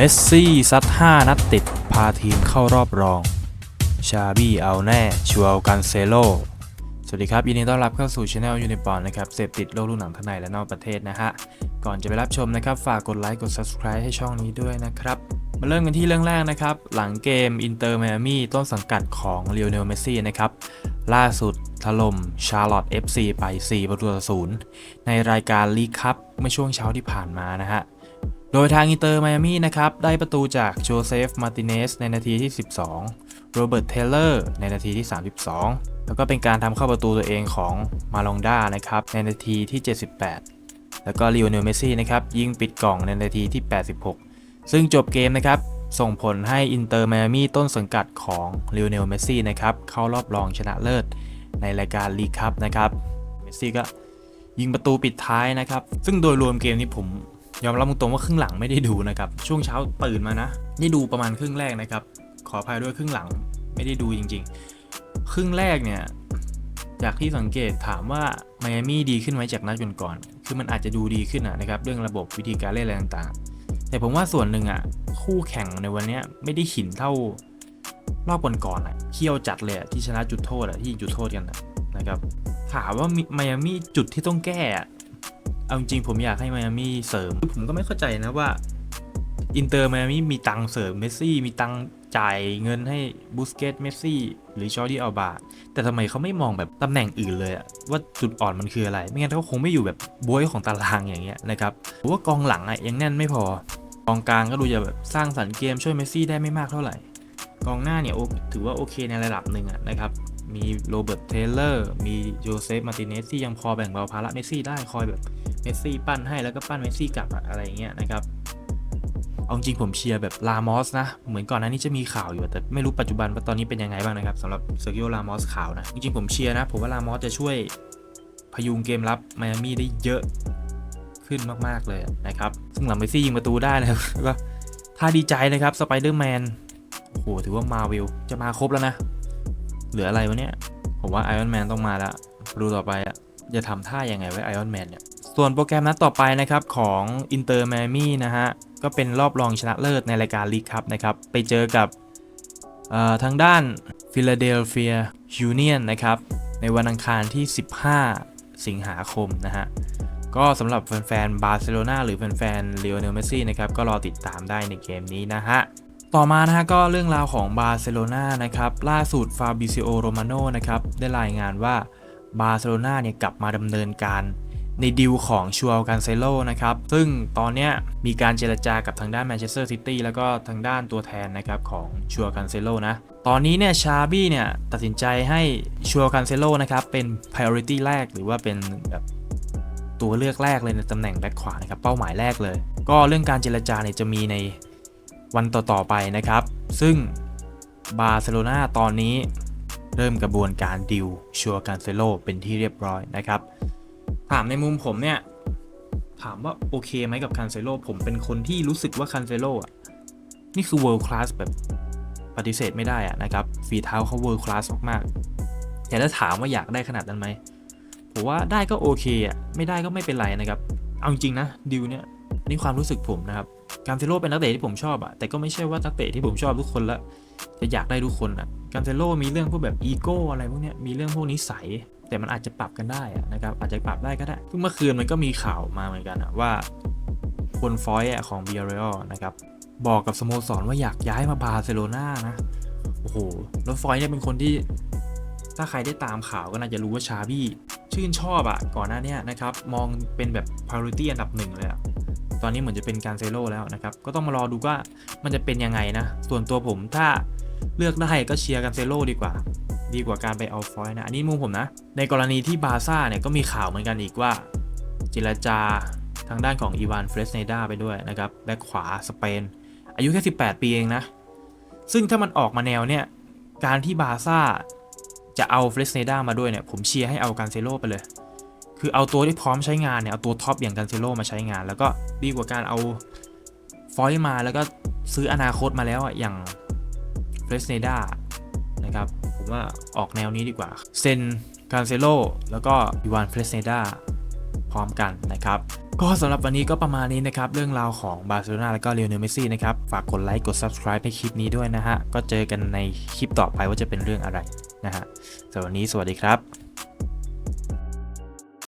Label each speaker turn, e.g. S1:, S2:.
S1: เมสซี่ซัด 5 นัดติด พาทีมเข้ารอบรอง ชาบี้เอาแน่ชัวร์กันเซโล สวัสดีครับ ยินดีต้อนรับเข้าสู่ช anel ยูนิปอนนะครับ เสพติดโลกลูกหนังทั้งในและนอกประเทศนะฮะ ก่อนจะไปรับชมนะครับ ฝากกดไลค์กด subscribe ให้ช่องนี้ด้วยนะครับ มาเริ่มกันที่เรื่องแรกนะครับ หลังเกมอินเตอร์ i ม m มี่ต้นสังกัดของเลโอเนลเมสซี่นะครับล่าสุดถล่มชาร์ลอต FC ไป 4 ประตูต่อศูนย์ในรายการลีกคัพเมื่อช่วงเช้าที่ผ่านมานะฮะ โดยทางอินเตอร์ไมอามี่นะครับ ได้ประตูจากโจเซฟ มาร์ติเนส ในนาทีที่ 12 โรเบิร์ต เทเลอร์ ในนาทีที่ 32 แล้วก็เป็นการทำเข้าประตูตัวเองของมาลองด้านะครับ ในนาทีที่ 78 แล้วก็ลีโอเนลเมสซี่นะครับ ยิงปิดกล่องในนาทีที่ 86 ซึ่งจบเกมนะครับ ส่งผลให้อินเตอร์ไมอามี่ต้นสังกัดของลีโอเนลเมสซี่นะครับ เข้ารอบรองชนะเลิศ ในรายการลีกคัพนะครับ เมสซี่ก็ยิงประตูปิดท้ายนะครับ ซึ่งโดยรวมเกมนี้ผม ยอมรับตรงๆว่าครึ่งหลังไม่ได้ดูนะครับ ช่วงเช้าตื่นมานะได้ดูประมาณครึ่งแรกนะครับ ขออภัยด้วยครึ่งหลังไม่ได้ดูจริง ๆ ครึ่งแรกเนี่ยจากที่สังเกตถามว่าไมอามี่ดีขึ้นไหมจากนัดก่อนๆคือมันอาจจะดูดีขึ้นะนะครับ เรื่องระบบวิธีการเล่นอะไรต่างๆ แต่ผมว่าส่วนหนึ่งอะคู่แข่งในวันนี้ไม่ได้หินเท่ารอบก่อนๆอะเคี่ยวจัดเลยที่ชนะจุดโทษอะที่ยิงจุดโทษกันนะครับถามว่าไมอามี่จุดที่ต้องแก้อะ เอาจริงผมอยากให้ไมอามี่เสริม ผมก็ไม่เข้าใจนะว่า อินเตอร์ไมอามี่มีตังเสริมเมสซี่ มีตังจ่ายเงินให้บูสเกตเมสซี่ หรือชอร์ดี้อัลบาแต่ทำไมเขาไม่มองแบบตำแหน่งอื่นเลยว่าจุดอ่อนมันคืออะไร ไม่งั้นเขาคงไม่อยู่แบบบวยของตารางอย่างเงี้ยนะครับผมว่ากองหลังอะยังแน่นไม่พอกองกลางก็ดูจะแบบสร้างสรรค์เกมช่วยเมสซี่ได้ไม่มากเท่าไหร่กองหน้าเนี่ยถือว่าโอเคในระดับหนึ่งอะนะครับ มีโรเบิร์ตเทเลอร์ มีโจเซฟ มาติเนสที่ยังพอแบ่งเบาภาระเมสซี่ได้คอยแบบ เมสซี่ปั้นให้แล้วก็ปั้นเมสซี่กลับอะไรเงี้ยนะครับเอาจริงผมเชียร์แบบลามอสนะ เหมือนก่อนหน้านี้จะมีข่าวอยู่ แต่ไม่รู้ปัจจุบันว่าตอนนี้เป็นยังไงบ้างนะครับสำหรับเซอร์กิโอลามอสข่าวนะ จริงๆผมเชียร์นะ ผมว่าลามอสจะช่วยพยุงเกมรับไมอามี่ได้เยอะขึ้นมากๆเลยนะครับ ซึ่งหลังเมสซี่ยิงประตูได้นะครับก็ถ้าดีใจนะครับสไปเดอร์แมนโอ้โหถือว่ามาวิลจะมาครบแล้วนะ เหลืออะไรวะเนี่ย ผมว่าไอออนแมนต้องมาแล้วดูต่อไปอะจะทำท่ายังไงไว้ไอออนแมนเนี่ย ส่วนโปรแกรมนัดต่อไปนะครับของอินเตอร์แมมี่นะฮะ ก็เป็นรอบรองชนะเลิศในรายการลีกครับนะครับ ไปเจอกับทางด้านฟิลาเดลเฟียยูเนียนนะครับ ในวันอังคารที่ 15 สิงหาคมนะฮะ ก็สำหรับแฟนๆบาร์เซโลนาหรือแฟนๆเลโอเนลเมสซี่นะครับ ก็รอติดตามได้ในเกมนี้นะฮะต่อมานะฮะก็เรื่องราวของบาร์เซโลนานะครับล่าสุดฟาบิซิโอโรมาโนนะครับได้รายงานว่าบาร์เซโลนาเนี่ยกลับมาดำเนินการ ในดิวของชัวร์กันเซโลนะครับ ซึ่งตอนนี้มีการเจรจากับทางด้านแมนเชสเตอร์ซิตี้แล้วก็ทางด้านตัวแทนนะครับของชัวร์กันเซโลนะ ตอนนี้เนี่ยชาบี้เนี่ยตัดสินใจให้ชัวร์กันเซโลนะครับเป็น priority แรกหรือว่าเป็นแบบตัวเลือกแรกเลยในตำแหน่งแบ็คขวานะครับเป้าหมายแรกเลย ก็เรื่องการเจรจาเนี่ยจะมีในวันต่อๆไปนะครับ ซึ่งบาร์เซโลนาตอนนี้เริ่มกระบวนการดิวชัวร์การเซโลเป็นที่เรียบร้อยนะครับ ถามในมุมผมเนี่ย ถามว่าโอเคไหมกับคันเซโลผมเป็นคนที่รู้สึกว่าคันเซโลอะ นี่คือ world class แบบปฏิเสธไม่ได้อะนะครับ ฝีเท้าเขา world class มากๆแต่ถ้าถามว่าอยากได้ขนาดนั้นไหมผมว่าได้ก็โอเคอะ ไม่ได้ก็ไม่เป็นไรนะครับ เอาจริงๆนะดิวเนี่ย นนี้ความรู้สึกผมนะครับ การเซโลเป็นนักเตะที่ผมชอบอะแต่ก็ไม่ใช่ว่านักเตะที่ผมชอบทุกคนละจะอยากได้ทุกคนอะการเซโลมีเรื่องพวกแบบอีโก้อะไรพวกเนี้ยมีเรื่องพวกนิสัยแต่มันอาจจะปรับกันได้นะครับอาจจะปรับได้ก็ได้เพิ่งเมื่อคืนมันก็มีข่าวมาเหมือนกันอะว่าคนฟอยอของเบียร์เรลนะครับบอกกับสโมสรว่าอยากย้ายมาบาร์เซโลนานะโอ้โหแล้วฟอยเนี่ยเป็นคนที่ ถ้าใครได้ตามข่าวก็น่าจะรู้ว่าชาบี้ชื่นชอบอะก่อนหน้านี้นะครับ มองเป็นแบบ priority อันดับหนึ่งเลยอะ ตอนนี้เหมือนจะเป็นการเซโลแล้วนะครับ ก็ต้องมารอดูว่ามันจะเป็นยังไงนะ ส่วนตัวผมถ้าเลือกได้ก็เชียร์กันเซโลดีกว่า ดีกว่าการไปเอาฟอยนะ อันนี้มุมผมนะ ในกรณีที่บาซ่าเนี่ยก็มีข่าวเหมือนกันอีกว่า เจรจาทางด้านของอีวานเฟรสเนดาไปด้วยนะครับแบ็คขวาสเปน อายุแค่ 18 ปีเองนะ ซึ่งถ้ามันออกมาแนวเนี่ยการที่บาซ่าจะเอาเฟรสเนดามาด้วยเนี่ยผมเชียร์ให้เอาการเซโลไปเลย คือเอาตัวที่พร้อมใช้งานเนี่ย เอาตัวท็อปอย่างกันเซโลมาใช้งาน แล้วก็ดีกว่าการเอาฟอยล์มาแล้วก็ซื้ออนาคตมาแล้วอะอย่างเฟรสเนดานะครับ ผมว่าออกแนวนี้ดีกว่าเซนการเซโลแล้วก็อีวานเฟรสเนดาพร้อมกันนะครับก็สำหรับวันนี้ก็ประมาณนี้นะครับ เรื่องราวของบาร์เซโลนาและก็เรียวเนลเมซี่นะครับ ฝากกดไลค์กด subscribe ให้คลิปนี้ด้วยนะฮะ ก็เจอกันในคลิปต่อไปว่าจะเป็นเรื่องอะไรนะฮะสำหรับวันนี้สวัสดีครับ